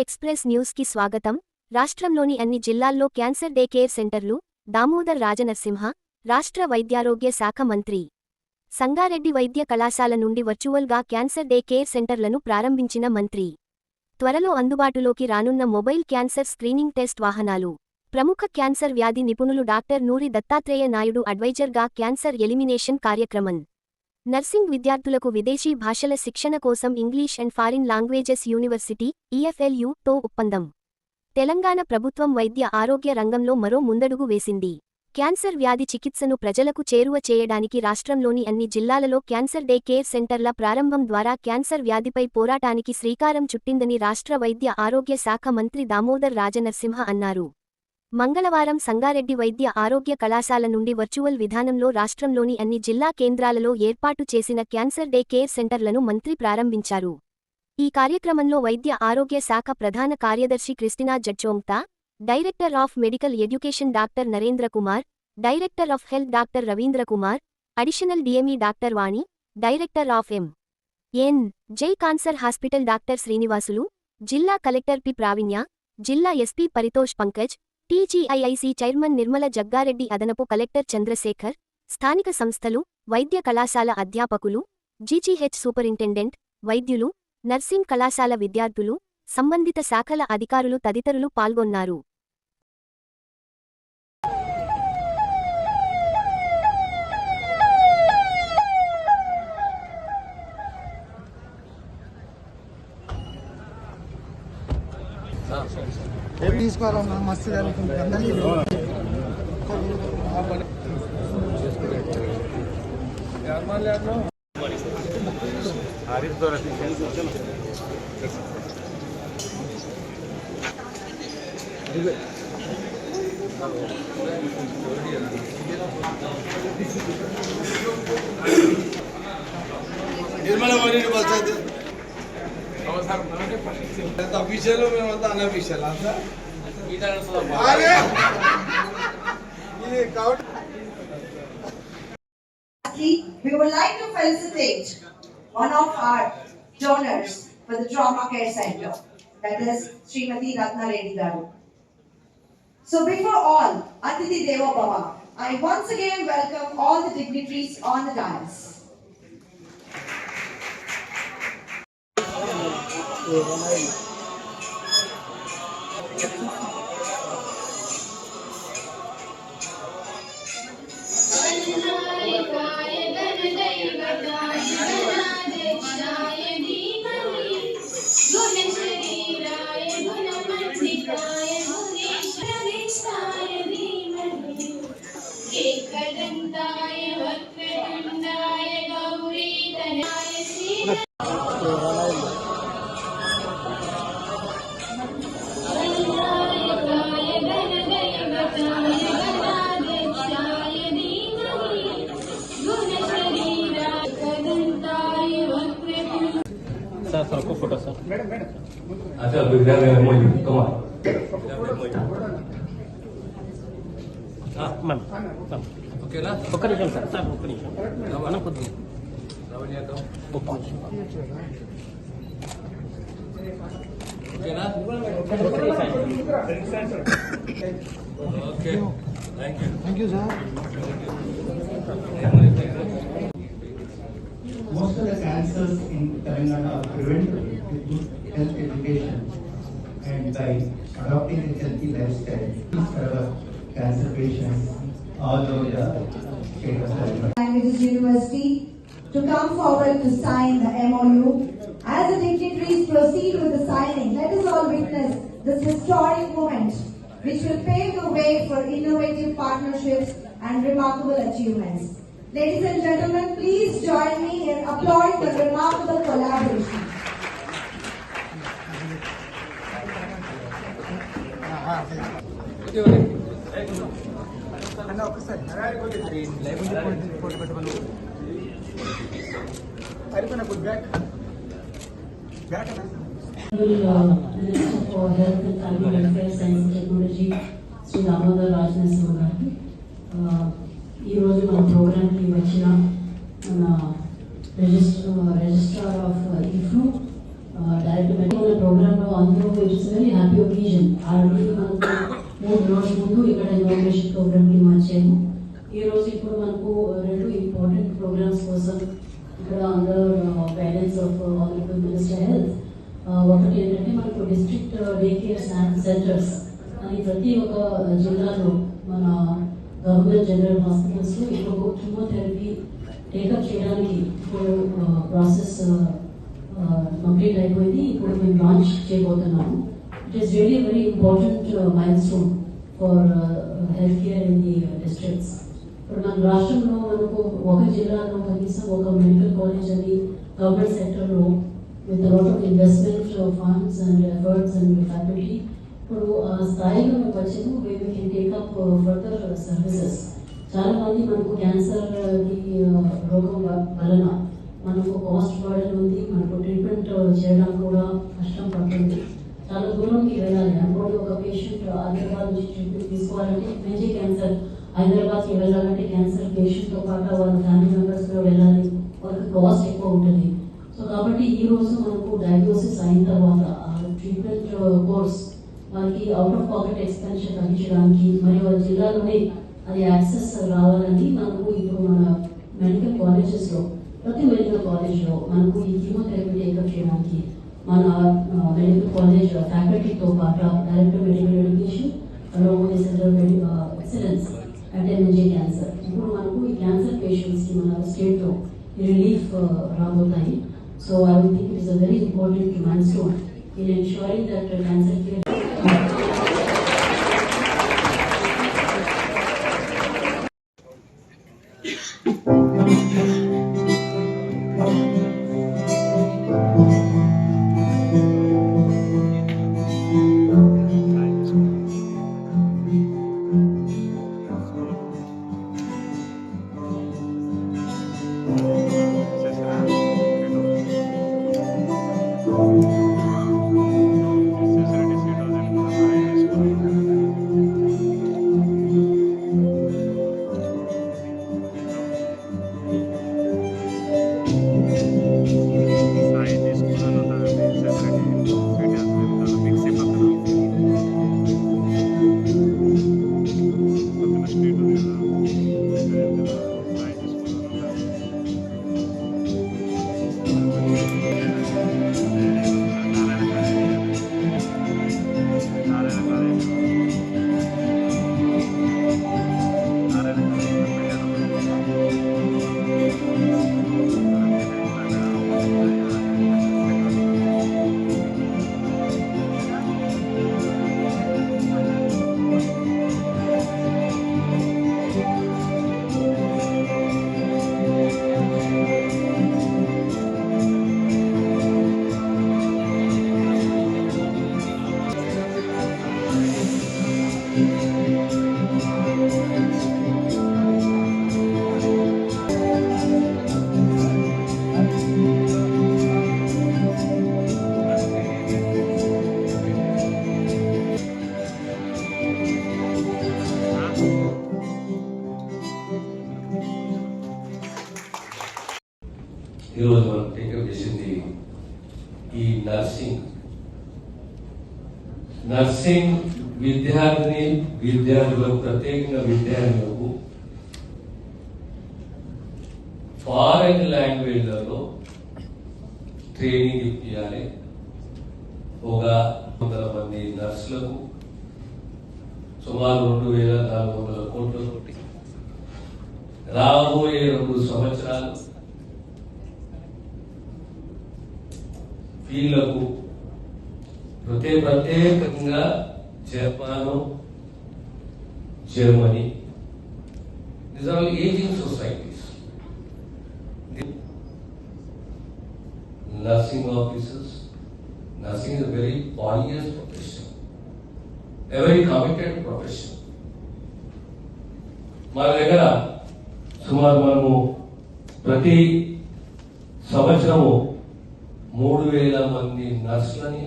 Express న్యూస్కి స్వాగతం. రాష్ట్రంలోని అన్ని జిల్లాల్లో క్యాన్సర్ డే కేర్ సెంటర్లు దామోదర్ రాజనరసింహ రాష్ట్ర వైద్యారోగ్య శాఖ మంత్రి సంగారెడ్డి వైద్య కళాశాల నుండి వర్చువల్గా క్యాన్సర్ డే కేర్ సెంటర్లను ప్రారంభించిన మంత్రి. త్వరలో అందుబాటులోకి రానున్న మొబైల్ క్యాన్సర్ స్క్రీనింగ్ టెస్ట్ వాహనాలు. ప్రముఖ క్యాన్సర్ వ్యాధి నిపుణులు డాక్టర్ నూరి దత్తాత్రేయ నాయుడు అడ్వైజర్గా క్యాన్సర్ ఎలిమినేషన్ కార్యక్రమం. నర్సింగ్ విద్యార్థులకు విదేశీ భాషల శిక్షణ కోసం English and foreign languages university EFLU తో ఒప్పందం. తెలంగాణ ప్రభుత్వం వైద్య ఆరోగ్య రంగంలో మరో ముందడుగు వేసింది. క్యాన్సర్ వ్యాధి చికిత్సను ప్రజలకు చేరువ చేయడానికి రాష్ట్రంలోని అన్ని జిల్లాలలో క్యాన్సర్ డే కేర్ సెంటర్ల ప్రారంభం ద్వారా క్యాన్సర్ వ్యాధిపై పోరాటానికి శ్రీకారం చుట్టిందని రాష్ట్ర వైద్య ఆరోగ్య శాఖ మంత్రి దామోదర్ రాజనర్సింహ అన్నారు. మంగళవారం సంగారెడ్డి వైద్య ఆరోగ్య కళాశాల నుండి వర్చువల్ విధానంలో రాష్ట్రంలోని అన్ని జిల్లా కేంద్రాలలో ఏర్పాటు చేసిన క్యాన్సర్ డే కేర్ సెంటర్లను మంత్రి ప్రారంభించారు. ఈ కార్యక్రమంలో వైద్య ఆరోగ్య శాఖ ప్రధాన కార్యదర్శి Christina Z Chongthu director of medical education doctor Narendra Kumar director of health doctor Ravindra Kumar additional DME doctor Vani director of M. N. J cancer hospital doctor Srinivasulu జిల్లా కలెక్టర్ పి. ప్రావీణ్య జిల్లా SP Paritosh Pankaj TGIIC chairman Nirmala Jagga Reddy అదనపు collector Chandrasekhar స్థానిక సంస్థలు వైద్య కళాశాల అధ్యాపకులు GGH superintendent వైద్యులు nursing కళాశాల విద్యార్థులు సంబంధిత శాఖల అధికారులు తదితరులు పాల్గొన్నారు. తీసుకోవాలన్నా మస్తు జరుగుతుంది అందరికీ Nirmala మరీని bus We would like to felicitate one of our donors for the Trauma Care Center, that is Srimati Ratna Reddy So before all, Atiti Deva Bhava, I once again welcome all the dignitaries on the dais. 全部。ఓకేనా ఒక్క నిమిషం sir sir ఒక్క నిమిషం మనం కొద్దిగా రవణ్ యాదవ్ ఒక్క నిమిషం ఓకేనా okay thank you thank you sir Most of the cancers in Telangana are preventable with good health education and by adopting a healthy lifestyle. For our cancer patients all over the state of Telangana. Languages University to come forward to sign the MOU. As the dignitaries proceed with the signing, let us all witness this historic moment which will pave the way for innovative partnerships and remarkable achievements. Ladies and gentlemen, please join me in applauding the remarkable collaboration. అన్న ఒకసారి live good back back Shri Damodar Rajanarasimha గారికి ఈరోజు మన ప్రోగ్రామ్కి వచ్చిన మన register registrar of ఇఫ్రూ direct మన ప్రోగ్రాంలో అందరూ it's very happy occasion already మనకు మూడు రోజుల ముందు ఇక్కడ ఇనాగ్రేషన్ ప్రోగ్రామ్కి మార్చాము ఈ రోజు ఇప్పుడు మనకు రెండు ఇంపార్టెంట్ ప్రోగ్రామ్స్ కోసం ఇక్కడ under guidance of honourable minister health ఒకటి ఏంటంటే మనకు డిస్ట్రిక్ట్ డే కేర్ సెంటర్స్ అని ప్రతి ఒక్క uh, జిల్లాలో మన గవర్నమెంట్ జనరల్ హాస్పిటల్స్ ఇప్పుడు కీమోథెరపీ టేకప్ చేయడానికి ఇప్పుడు uh, ప్రాసెస్ కంప్లీట్ uh, అయిపోయింది. ఇప్పుడు మేము లాంచ్ చేయబోతున్నాము. It is really very important milestone for health care in the districts ఇప్పుడు మన రాష్ట్రంలో మనకు ఒక జిల్లాలో కనీసం ఒక మెడికల్ కాలేజ్ అని గవర్నమెంట్ సెక్టర్లో with lot of investment funds and efforts and faculty. ఇప్పుడు ఆ స్థాయిలో మేము వచ్చాము we can take up further services చాలా మంది మనకు క్యాన్సర్కి రోగం వలన మనకు కాస్ట్ బర్డెన్ ఉంది మనకు ట్రీట్మెంట్ చేయడం కూడా కష్టం పడుతుంది. చాలా దూరంకి వెళ్ళాలి. అనుకోండి ఒక పేషెంట్ హైదరాబాద్ నుంచి ట్రీట్మెంట్ తీసుకోవాలంటే మేజర్ క్యాన్సర్ హైదరాబాద్కి వెళ్ళాలంటే క్యాన్సర్ పేషెంట్తో పాటు వాళ్ళ ఫ్యామిలీ మెంబర్స్ కూడా వెళ్ళాలి. వాళ్ళకి కాస్ట్ ఎక్కువ ఉంటుంది. కాబట్టి ఈ రోజు మనకు డయాగ్నోసిస్ అయిన తర్వాత ట్రీట్మెంట్ కోర్స్ వాళ్ళకి అవుట్ ఆఫ్ పాకెట్ ఎక్స్పెన్షన్ తగ్గించడానికి మరియు వాళ్ళ జిల్లాలోనే అది యాక్సెస్ రావాలని మనకు ఇప్పుడు మన మెడికల్ కాలేజెస్లో ప్రతి మెడికల్ కాలేజ్లో మనకు ఈ కీమోథెరపీ టేకప్ చేయడానికి మన మెడికల్ కాలేజ్ ఫ్యాకల్టీతో పాటు director medical education along with the Center of ఇప్పుడు మనకు ఈ క్యాన్సర్ పేషెంట్స్ మన స్టేట్లో రిలీఫ్ రాబోతాయి. So I would think it is a very important milestone in ensuring that cancer care. ఈరోజు మనం టేకప్ చేసింది ఈ నర్సింగ్ నర్సింగ్ విద్యార్థిని విద్యార్థులకు ప్రత్యేకంగా విద్యార్థులకు ఫారెన్ లాంగ్వేజ్లలో ట్రైనింగ్ ఇప్పించాలి ఒక వందల మంది నర్సులకు సుమారు రెండు వేల నాలుగు వందల కోట్ల రాబోయే రెండు సంవత్సరాలు వీళ్ళకు ప్రతి ప్రత్యేకంగా Japan Germany these are aging societies nursing officers nursing is very pious profession every committed profession మన దగ్గర సుమారు మనము ప్రతి సంవత్సరము మూడు వేల మంది నర్సులని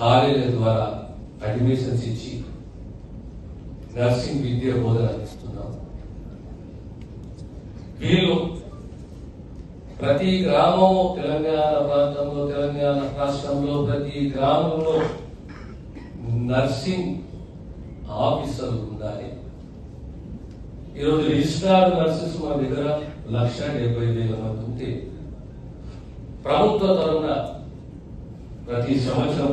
కాలేజీల ద్వారా అడ్మిషన్స్ ఇచ్చి నర్సింగ్ విద్య బోధన అందిస్తున్నాం. వీళ్ళు ప్రతి గ్రామం తెలంగాణ ప్రాంతంలో తెలంగాణ రాష్ట్రంలో ప్రతి గ్రామంలో నర్సింగ్ ఆఫీసర్లు ఉండాలి. ఈరోజు రిజిస్ట్రార్ నర్సెస్ మన దగ్గర లక్ష డెబ్బై వేల మంది ఉంటే ప్రభుత్వ తరఫున ప్రతి సంవత్సరం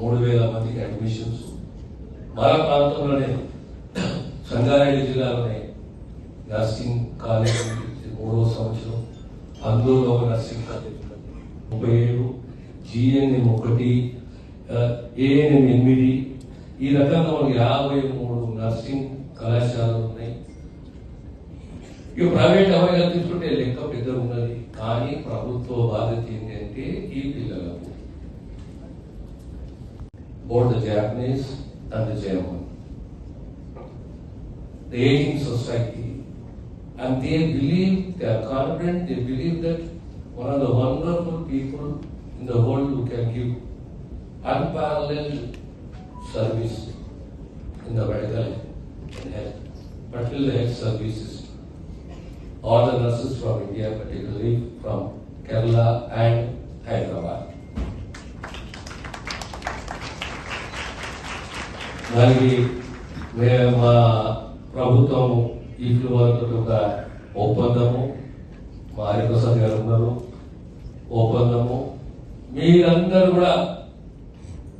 మూడు వేల మందికి అడ్మిషన్స్. మన ప్రాంతంలోనే సంగారెడ్డి జిల్లాలోనే నర్సింగ్ కాలేజ్ మూడవ సంవత్సరం. అందులో నర్సింగ్ కాలేజ్ ముప్పై ఏడు జిఎన్ఎం ఒకటి ఏఎన్ఎం ఎనిమిది. ఈ రకంగా మనకి యాభై మూడు నర్సింగ్ కళాశాలలు ఉన్నాయి. ఇక ప్రైవేట్ అమ్మాయిలు తీసుకుంటే లెక్క పెద్ద ఉన్నది కానీ ప్రభుత్వ బాధ్యత ఏంటంటే ఈ పిల్లలకు both the Japanese and the German. The aging society. And they believe, they are confident, they believe that one of the wonderful people in the world who can give unparalleled service in the medical and health, particularly health services. All the nurses from India, particularly from Kerala and Hyderabad. దానికి మా ప్రభుత్వం ఇంట్లో వరకు ఒక ఒప్పందము మా హరిప్రసాద్ గారు ఉన్నారు ఒప్పందము మీరందరూ కూడా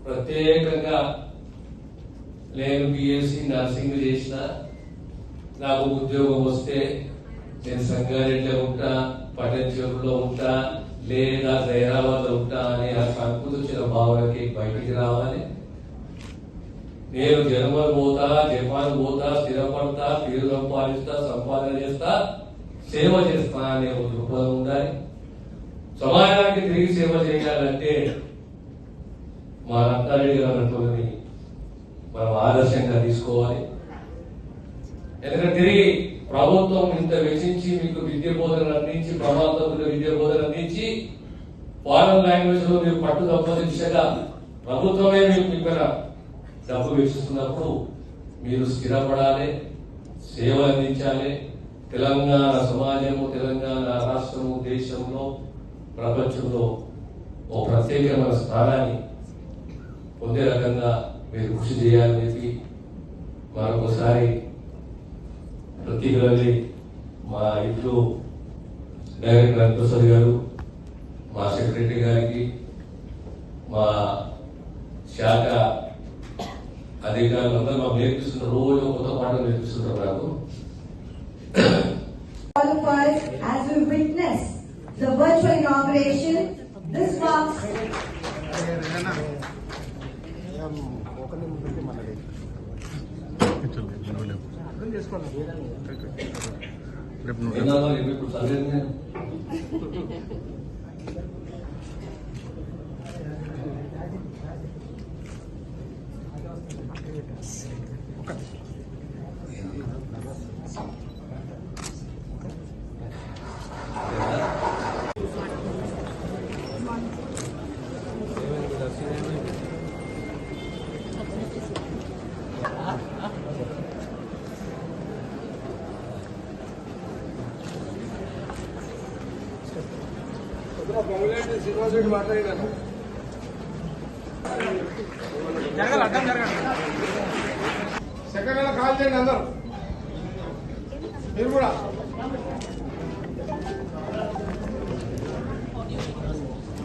ప్రత్యేకంగా నేను బిఎస్సి నర్సింగ్ చేసిన నాకు ఉద్యోగం వస్తే నేను సంగారెడ్డిలో ఉంటా పట్టణచెరువులో ఉంటా లేదా హైదరాబాద్లో ఉంటా అనే ఆ సంకుత భావనకి బయటికి రావాలి. నేను జర్మన్ పోతా జపాన్ పోతా స్థిరపడతా పేరు సంపాదిస్తా సంపాదన చేస్తా సేవ చేస్తా అనే ఒక దృక్పథం ఉండాలి. సమాజానికి తిరిగి సేవ చేయాలంటే మా రత్నారెడ్డి గారు అన్నట్టుని మనం ఆదర్శంగా తీసుకోవాలి. ఎందుకంటే తిరిగి ప్రభుత్వం ఇంత వెచ్చించి మీకు విద్య బోధన అందించి ప్రమాదకుల విద్య బోధన అందించి ఫారెన్ లాంగ్వేజ్లో మీరు పట్టు తప్పని ప్రభుత్వమే మీకు ఇక్కడ డబ్బు వెచ్చిస్తున్నప్పుడు మీరు స్థిరపడాలి సేవ అందించాలి. తెలంగాణ సమాజము తెలంగాణ రాష్ట్రము దేశంలో ప్రపంచంలో ఓ ప్రత్యేకమైన స్థానాన్ని పొందే రకంగా మీరు కృషి చేయాలని చెప్పి మరొకసారి ప్రతిగా మా ఇంట్లో డైరెక్టర్ వెంకటేశ్వర గారు మా సెక్రటరీ గారికి మా శాఖ అధికారులందరూ మాకు నేర్పిస్తున్న రోజు కొత్త పాటలు నేర్పిస్తున్నారు నాకు. As we witness the virtual inauguration, this marks విన్నావా? నేను? శ్రీనివాస్ రెడ్డి మాట్లాడినాను జరగాలి అడ్డం జరగండి సెకండ్ కాల్ చేయండి అందరు మీరు కూడా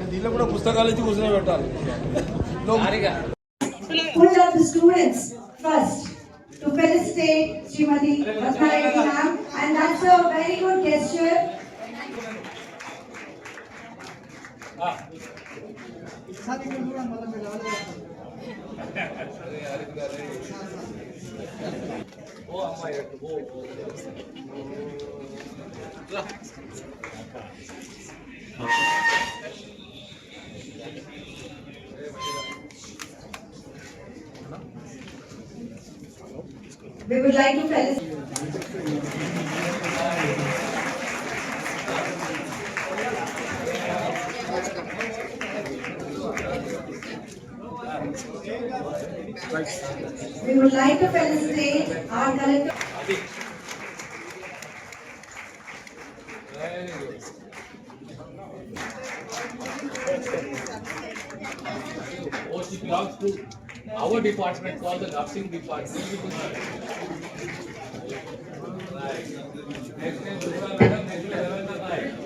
దీనిలో కూడా పుస్తకాలు ఇచ్చి కూర్చొని పెట్టాలి students first to felicitate Srimati Ratnareddy ma'am and that's a very good gesture. We would like to felicitate. We would like to felicitate our collector. Oh, she belongs to our department called the nursing department. Right. Next Durga madam, next name, Ravindra